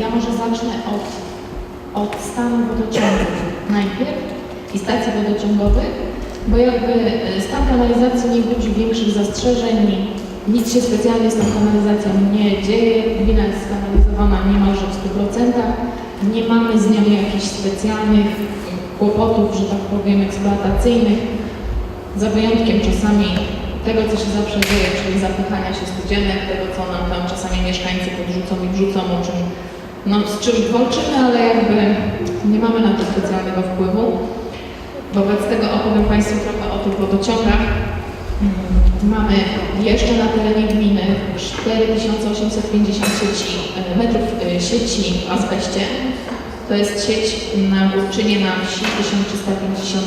Ja może zacznę od, od stanu wodociągów. Najpierw i stacji wodociągowych, bo jakby e, stan kanalizacji nie budzi większych zastrzeżeń, nic się specjalnie z tą kanalizacją nie dzieje, gmina jest skanalizowana niemalże w 100%, nie mamy z nią jakichś specjalnych kłopotów, że tak powiem, eksploatacyjnych, za wyjątkiem czasami tego, co się zawsze dzieje, czyli zapychania się studzienek, tego, co nam tam czasami mieszkańcy podrzucą i wrzucą, o czym, no, z czym walczymy, ale jakby nie mamy na to specjalnego wpływu. Wobec tego opowiem Państwu trochę o tych wodociągach. Mamy jeszcze na terenie gminy 4850 sieci, e, metrów e, sieci w azbeście. To jest sieć na Górczynie na wsi 1350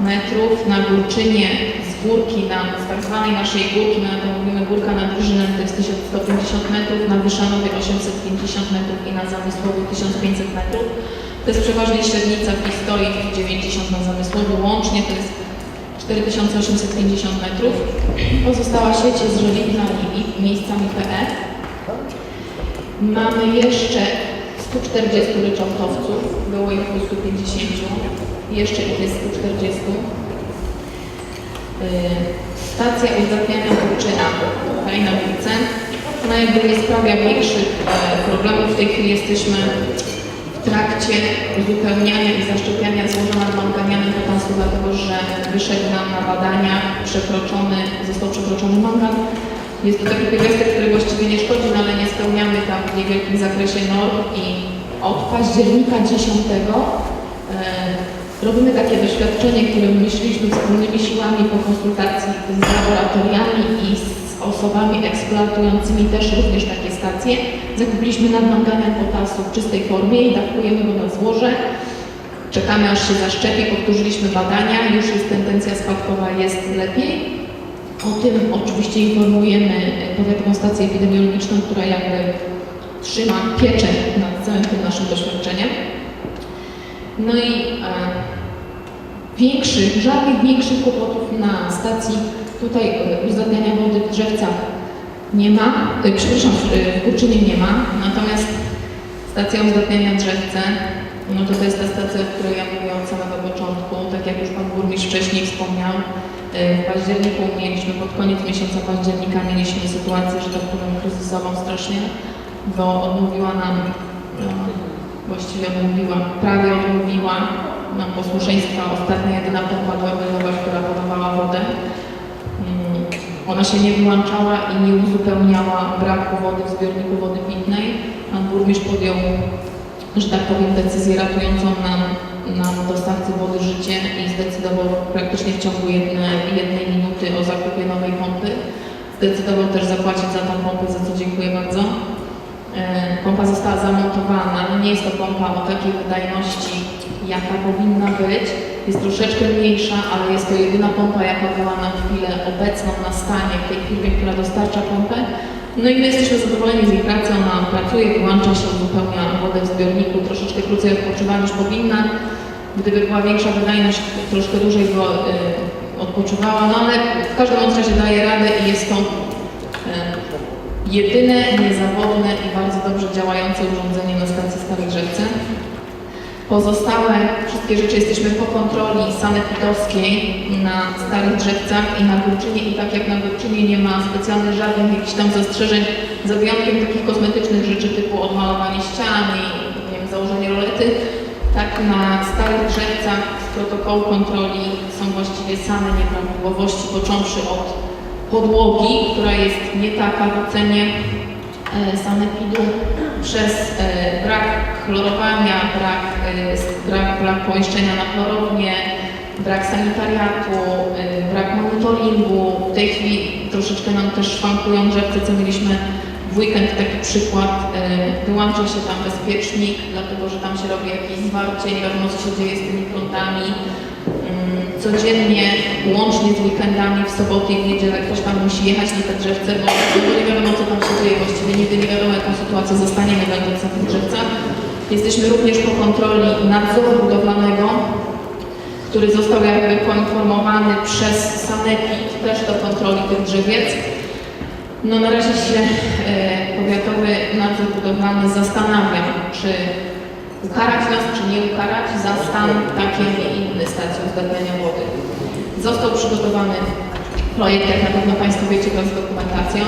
metrów, na Górczynie z górki, na, tak zwanej naszej górki, na to mówimy górka nad Drżynem, to jest 1150 metrów, na Wyszanowie 850 metrów i na Zamysłowie 1500 metrów. To jest przeważnie średnica w historii 90 na Zamysłowie, łącznie to jest 4850 metrów. Pozostała sieć jest żeliwna i miejscami PE. Mamy jeszcze 140 ryczałtowców, było ich 250, jeszcze ich jest 140. Yy, Stacja uzdatniania Kurczyna, ulicy. Ona jakby nie sprawia większych e, problemów. W tej chwili jesteśmy w trakcie uzupełniania i zaszczepiania złoża nadmanganianem potasu, dlatego że wyszedł nam na badania przekroczony, został przekroczony mangan. Jest to taki pierwiastek, który właściwie nie szkodzi, no ale nie spełniamy tam w niewielkim zakresie norm i od października 10 e, robimy takie doświadczenie, które wymyśliliśmy wspólnymi siłami po konsultacji z laboratoriami i z osobami eksploatującymi też również takie stacje. Zakupiliśmy nadmanganian potasu w czystej formie i dawkujemy go na złoże. Czekamy aż się zaszczepi, powtórzyliśmy badania, już jest tendencja spadkowa, jest lepiej. O tym oczywiście informujemy powiatową stację epidemiologiczną, która jakby trzyma pieczę nad całym tym naszym doświadczeniem. No i e, większych, żadnych większych kłopotów na stacji tutaj e, uzdatniania wody w Drzewcach nie ma, e, przepraszam, e, w Kurczynie nie ma, natomiast stacja uzdatniania Drzewce, no to to jest ta stacja, o której ja mówiłam od samego początku, tak jak już Pan Burmistrz wcześniej wspomniał, w październiku mieliśmy, pod koniec miesiąca października mieliśmy sytuację, że tak powiem, kryzysową strasznie, bo odmówiła nam, no, właściwie odmówiła, prawie odmówiła posłuszeństwa ostatnia jedyna pompa głębinowa, która podawała wodę. Mm, Ona się nie wyłączała i nie uzupełniała braku wody w zbiorniku wody pitnej. Pan burmistrz podjął, że tak powiem, decyzję ratującą nam, nam dostawcy wody życie i zdecydował praktycznie w ciągu jednej, jednej minuty o zakupie nowej pompy. Zdecydował też zapłacić za tą pompę, za co dziękuję bardzo. E, Pompa została zamontowana. Nie jest to pompa o takiej wydajności, jaka powinna być. Jest troszeczkę mniejsza, ale jest to jedyna pompa, jaka była na chwilę obecną na stanie w tej firmie, która dostarcza pompę. No i my jesteśmy zadowoleni z jej pracy. Ona pracuje, wyłącza się, uzupełnia wodę w zbiorniku, troszeczkę krócej odpoczywa niż powinna. Gdyby była większa wydajność, troszkę dłużej by odpoczywała, no ale w każdym razie daje radę i jest to y, jedyne, niezawodne i bardzo dobrze działające urządzenie na stacji Drzewce. Pozostałe wszystkie rzeczy jesteśmy po kontroli sanepidowskiej na Starych Drzewcach i na Górczynie. I tak jak na Górczynie nie ma specjalnych żadnych jakichś tam zastrzeżeń, za wyjątkiem takich kosmetycznych rzeczy typu odmalowanie ścian i nie wiem, założenie rolety, tak na Starych Drzewcach z protokołu kontroli są właściwie same nieprawidłowości, począwszy od podłogi, która jest nie taka w ocenie sanepidu, przez e, brak chlorowania, brak, e, brak, brak pomieszczenia na chlorownię, brak sanitariatu, e, brak monitoringu. W tej chwili troszeczkę nam też szwankują drzewce, co mieliśmy w weekend taki przykład. e, Wyłącza się tam bezpiecznik, dlatego że tam się robi jakieś zwarcie, nie wiadomo co się dzieje z tymi prądami. Codziennie, łącznie z weekendami, w soboty i w niedzielę ktoś tam musi jechać na te drzewce, bo, bo nie wiadomo co tam się dzieje, właściwie nigdy nie wiadomo jaką sytuację zostaniemy będąc na tych drzewcach. Jesteśmy również po kontroli nadzoru budowlanego, który został jakby poinformowany przez Sanepid też do kontroli tych drzewiec. No na razie się e, powiatowy nadzór budowlany zastanawia, czy ukarać nas, czy nie ukarać za stan taki, a nie inny stacji uzdatniania wody. Został przygotowany projekt, jak na pewno Państwo wiecie, z dokumentacją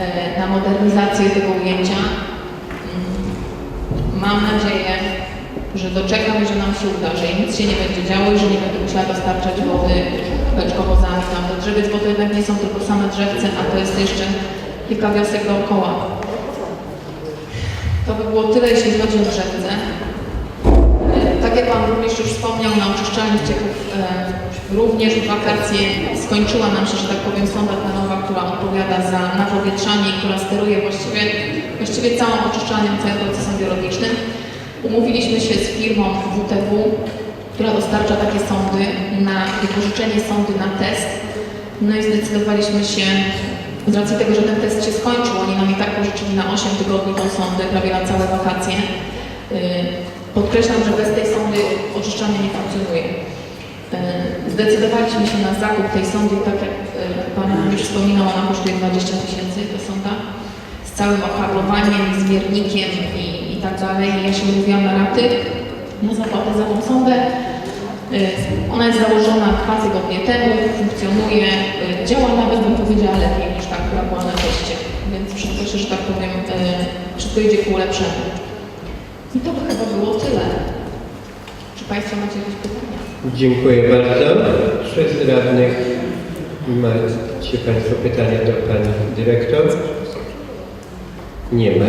e, na modernizację tego ujęcia. Mm, Mam nadzieję, że doczekamy, że nam się uda, że nic się nie będzie działo i że nie będę musiała dostarczać wody beczkowozami tam do drzewiec, bo to jednak nie są tylko same drzewce, a to jest jeszcze kilka wiosek dookoła. To by było tyle, jeśli chodzi o drzewce. Tak jak Pan również już wspomniał, na oczyszczalni ścieków e, również w wakacje skończyła nam się, że tak powiem, sonda tlenowa, która odpowiada za napowietrzanie i która steruje właściwie, właściwie całą oczyszczalnią, całym procesem biologicznym. Umówiliśmy się z firmą WTW, która dostarcza takie sondy na wypożyczenie sondy na test. No i zdecydowaliśmy się, z racji tego, że ten test się skończył, oni nam i tak pożyczyli na 8 tygodni tą sondę, prawie na całe wakacje. Podkreślam, że bez tej sondy oczyszczanie nie funkcjonuje. Yy, Zdecydowaliśmy się na zakup tej sondy, tak jak yy, Pan już wspominał, ona kosztuje 20 tysięcy, ta sonda, z całym okablowaniem, z miernikiem i, i tak dalej. Ja się mówiłam na raty, na zapłatę za tą sondę. Yy, Ona jest założona dwa tygodnie temu, funkcjonuje, działa nawet, bym powiedziała, lepiej niż ta, która była na teście. Więc się, że tak powiem, wszystko idzie ku lepszemu. I to by chyba było tyle. Czy Państwo macie jakieś pytania? Dziękuję bardzo. Czy z radnych macie Państwo pytania do Pani Dyrektor? Nie ma.